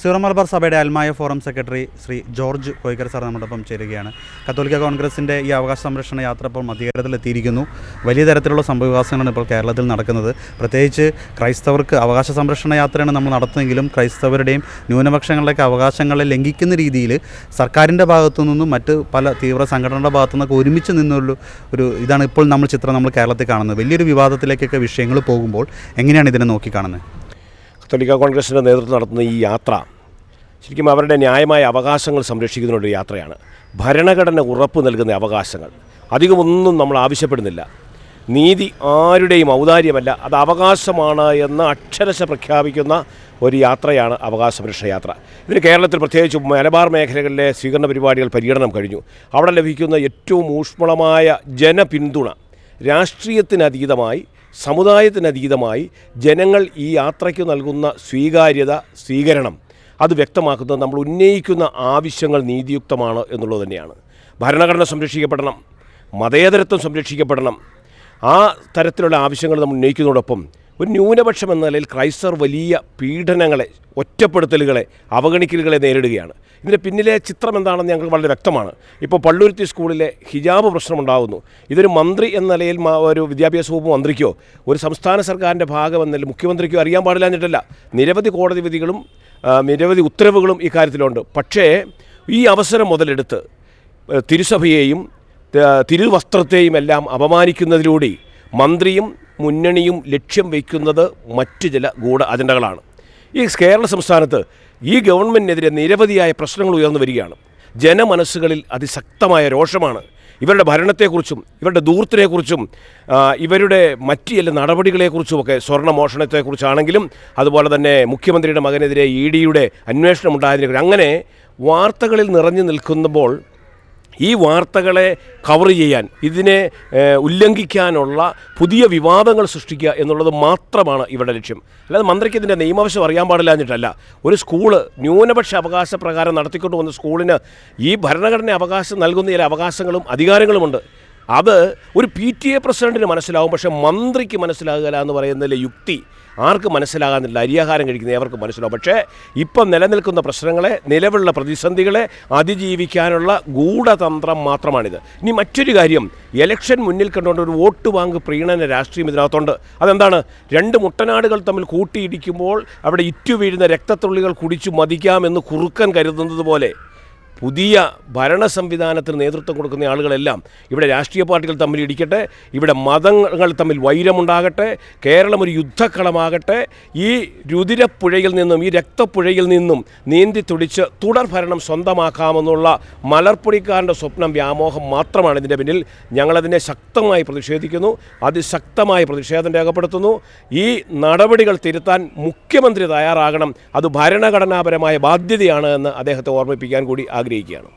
Zero Malabar സഭയുടെ അൽമായ forum secretary Shri George Koikkar sir നമ്മോടൊപ്പം ചേരുകയാണ്. കത്തോലിക്ക കോൺഗ്രസിന്റെ ഈ അവകാശ സംരക്ഷണ യാത്ര ഇപ്പോൾ മധ്യകരത്തിലെത്തിയിരിക്കുന്നു വലിയ തരത്തിലുള്ള സംഭവവികാസങ്ങളാണ് ഇപ്പോൾ കേരളത്തിൽ നടക്കുന്നത്. പ്രത്യേകിച്ച് ക്രൈസ്തവർക്ക് അവകാശ സംരക്ഷണ യാത്രയാണ് നമ്മൾ നടത്തുന്നതെങ്കിലും ക്രൈസ്തവരുടെയും ന്യൂനപക്ഷങ്ങളുടെയൊക്കെ അവകാശങ്ങളെ ലംഘിക്കുന്ന രീതിയിൽ സർക്കാരിന്റെ ഭാഗത്തു നിന്നും മറ്റ് പല തീവ്ര സംഘടനയുടെ ഭാഗത്തു നിന്നൊക്കെ ഒരുമിച്ച് നിന്നുള്ള ഒരു ഇതാണ് ഇപ്പോൾ നമ്മൾ ചിത്രം നമ്മൾ കേരളത്തിൽ കാണുന്നത്. വലിയൊരു വിവാദത്തിലേക്കൊക്കെ വിഷയങ്ങൾ പോകുമ്പോൾ എങ്ങനെയാണ് ഇതിനെ നോക്കിക്കാണുന്നത്? കത്തോലിക്ക കോൺഗ്രസിന്റെ നേതൃത്വം നടത്തുന്ന ഈ യാത്ര ശരിക്കും അവരുടെ ന്യായമായ അവകാശങ്ങൾ സംരക്ഷിക്കുന്നതിനൊരു യാത്രയാണ്. ഭരണഘടന ഉറപ്പ് നൽകുന്ന അവകാശങ്ങൾ. അധികമൊന്നും നമ്മൾ ആവശ്യപ്പെടുന്നില്ല. നീതി ആരുടെയും ഔദാര്യമല്ല. അത് അവകാശമാണ് എന്ന് അക്ഷരശ പ്രഖ്യാപിക്കുന്ന ഒരു യാത്രയാണ് അവകാശ സംരക്ഷണ യാത്ര. ഇതിന് കേരളത്തിൽ പ്രത്യേകിച്ച് മലബാർ മേഖലകളിലെ സ്വീകരണ പരിപാടികൾ പര്യടനം കഴിഞ്ഞു. അവിടെ ലഭിക്കുന്ന ഏറ്റവും ഊഷ്മളമായ ജനപിന്തുണ രാഷ്ട്രീയത്തിനതീതമായി സമുദായത്തിനതീതമായി ജനങ്ങൾ ഈ യാത്രയ്ക്ക് നൽകുന്ന സ്വീകാര്യത സ്വീകരണം അത് വ്യക്തമാക്കുന്നത് നമ്മൾ ഉന്നയിക്കുന്ന ആവശ്യങ്ങൾ നീതിയുക്തമാണ് എന്നുള്ളത് തന്നെയാണ്. ഭരണഘടന സംരക്ഷിക്കപ്പെടണം മതേതരത്വം സംരക്ഷിക്കപ്പെടണം. ആ തരത്തിലുള്ള ആവശ്യങ്ങൾ നമ്മൾ ഉന്നയിക്കുന്നതോടൊപ്പം ഒരു ന്യൂനപക്ഷം എന്ന നിലയിൽ ക്രൈസ്തവർ വലിയ പീഡനങ്ങളെ ഒറ്റപ്പെടുത്തലുകളെ അവഗണിക്കലുകളെ നേരിടുകയാണ്. ഇതിന്റെ പിന്നിലെ ചിത്രം എന്താണെന്ന് ഞങ്ങൾക്ക് വളരെ വ്യക്തമാണ്. ഇപ്പോൾ പള്ളുരുത്തി സ്കൂളിലെ ഹിജാബ് പ്രശ്നമുണ്ടാകുന്നു ഇതൊരു മന്ത്രി എന്ന നിലയിൽ ഒരു വിദ്യാഭ്യാസ വകുപ്പ് മന്ത്രിക്കോ ഒരു സംസ്ഥാന സർക്കാരിന്റെ ഭാഗം നിലയിൽ മുഖ്യമന്ത്രിക്കോ അറിയാൻ പാടില്ലാഞ്ഞിട്ടല്ല നിരവധി കോടതി വിധികളും നിരവധി ഉത്തരവുകളും ഇക്കാര്യത്തിലുണ്ട് പക്ഷേ ഈ അവസരം മുതലെടുത്ത് തിരുസഭയെയും തിരുവസ്ത്രത്തെയും എല്ലാം അപമാനിക്കുന്നതിലൂടെ മന്ത്രിയും മുന്നണിയും ലക്ഷ്യം വയ്ക്കുന്നത് മറ്റു ചില ഗൂഢ അജണ്ടകളാണ്. ഈ കേരള സംസ്ഥാനത്ത് ഈ ഗവൺമെന്റിനെതിരെ നിരവധിയായ പ്രശ്നങ്ങൾ ഉയർന്നു വരികയാണ്. ജനമനസ്സുകളിൽ അതിശക്തമായ രോഷമാണ്. ഇവരുടെ ഭരണത്തെക്കുറിച്ചും ഇവരുടെ ദൂർത്തിനെക്കുറിച്ചും ഇവരുടെ മറ്റ് ചില നടപടികളെക്കുറിച്ചുമൊക്കെ സ്വർണ മോഷണത്തെക്കുറിച്ചാണെങ്കിലും അതുപോലെ തന്നെ മുഖ്യമന്ത്രിയുടെ മകനെതിരെ ഇ ഡിയുടെ അന്വേഷണം ഉണ്ടായതിനെ അങ്ങനെ വാർത്തകളിൽ നിറഞ്ഞു നിൽക്കുമ്പോൾ ഈ വാർത്തകളെ കവർ ചെയ്യാൻ ഇതിനെ ഉല്ലംഘിക്കാനുള്ള പുതിയ വിവാദങ്ങൾ സൃഷ്ടിക്കുക എന്നുള്ളത് മാത്രമാണ് ഇവിടെ ലക്ഷ്യം. അല്ലാതെ മന്ത്രിക്ക് ഇതിന്റെ നിയമവശം അറിയാൻ പാടില്ല എന്നിട്ടല്ല. ഒരു സ്കൂൾ ന്യൂനപക്ഷ അവകാശ പ്രകാരം നടത്തിക്കൊണ്ട് വന്ന സ്കൂളിന് ഈ ഭരണഘടന അവകാശം നൽകുന്ന ചില അവകാശങ്ങളും അധികാരങ്ങളുമുണ്ട്. അത് ഒരു പി ടി എ പ്രസിഡന്റിന് മനസ്സിലാവും പക്ഷേ മന്ത്രിക്ക് മനസ്സിലാകുക എന്ന് പറയുന്നതിലെ യുക്തി ആർക്ക് മനസ്സിലാകാനില്ല. അരിയാഹാരം കഴിക്കുന്ന ഏവർക്കും മനസ്സിലാവും. പക്ഷേ ഇപ്പം നിലനിൽക്കുന്ന പ്രശ്നങ്ങളെ നിലവിലുള്ള പ്രതിസന്ധികളെ അതിജീവിക്കാനുള്ള ഗൂഢതന്ത്രം മാത്രമാണിത്. ഇനി മറ്റൊരു കാര്യം ഇലക്ഷൻ മുന്നിൽ കണ്ടുകൊണ്ട് ഒരു വോട്ട് ബാങ്ക് പ്രീണന രാഷ്ട്രീയം ഇതിനകത്തുണ്ട്. അതെന്താണ്? രണ്ട് മുട്ടനാടുകൾ തമ്മിൽ കൂട്ടിയിടിക്കുമ്പോൾ അവിടെ ഇറ്റു വീഴുന്ന രക്തത്തുള്ളികൾ കുടിച്ചു മതിക്കാമെന്ന് കുറുക്കൻ കരുതുന്നത് പോലെ. പുതിയ ഭരണ സംവിധാനത്തിന് നേതൃത്വം കൊടുക്കുന്ന ആളുകളെല്ലാം ഇവിടെ രാഷ്ട്രീയ പാർട്ടികൾ തമ്മിൽ ഇടിക്കട്ടെ ഇവിടെ മതങ്ങൾ തമ്മിൽ വൈരമുണ്ടാകട്ടെ കേരളം ഒരു യുദ്ധക്കളമാകട്ടെ ഈ രുതിരപ്പുഴയിൽ നിന്നും ഈ രക്തപ്പുഴയിൽ നിന്നും നീന്തി തുടിച്ച് തുടർ ഭരണം സ്വന്തമാക്കാമെന്നുള്ള മലർപ്പൊടിക്കാരന്റെ സ്വപ്നം വ്യാമോഹം മാത്രമാണ് ഇതിന്റെ പിന്നിൽ. ഞങ്ങളതിനെ ശക്തമായി പ്രതിഷേധിക്കുന്നു അതിശക്തമായ പ്രതിഷേധം രേഖപ്പെടുത്തുന്നു. ഈ നടപടികൾ തിരുത്താൻ മുഖ്യമന്ത്രി തയ്യാറാകണം അത് ഭരണഘടനാപരമായ ബാധ്യതയാണ് എന്ന് അദ്ദേഹത്തെ ഓർമ്മിപ്പിക്കാൻ കൂടി ആഗ്രഹിക്കുകയാണ്.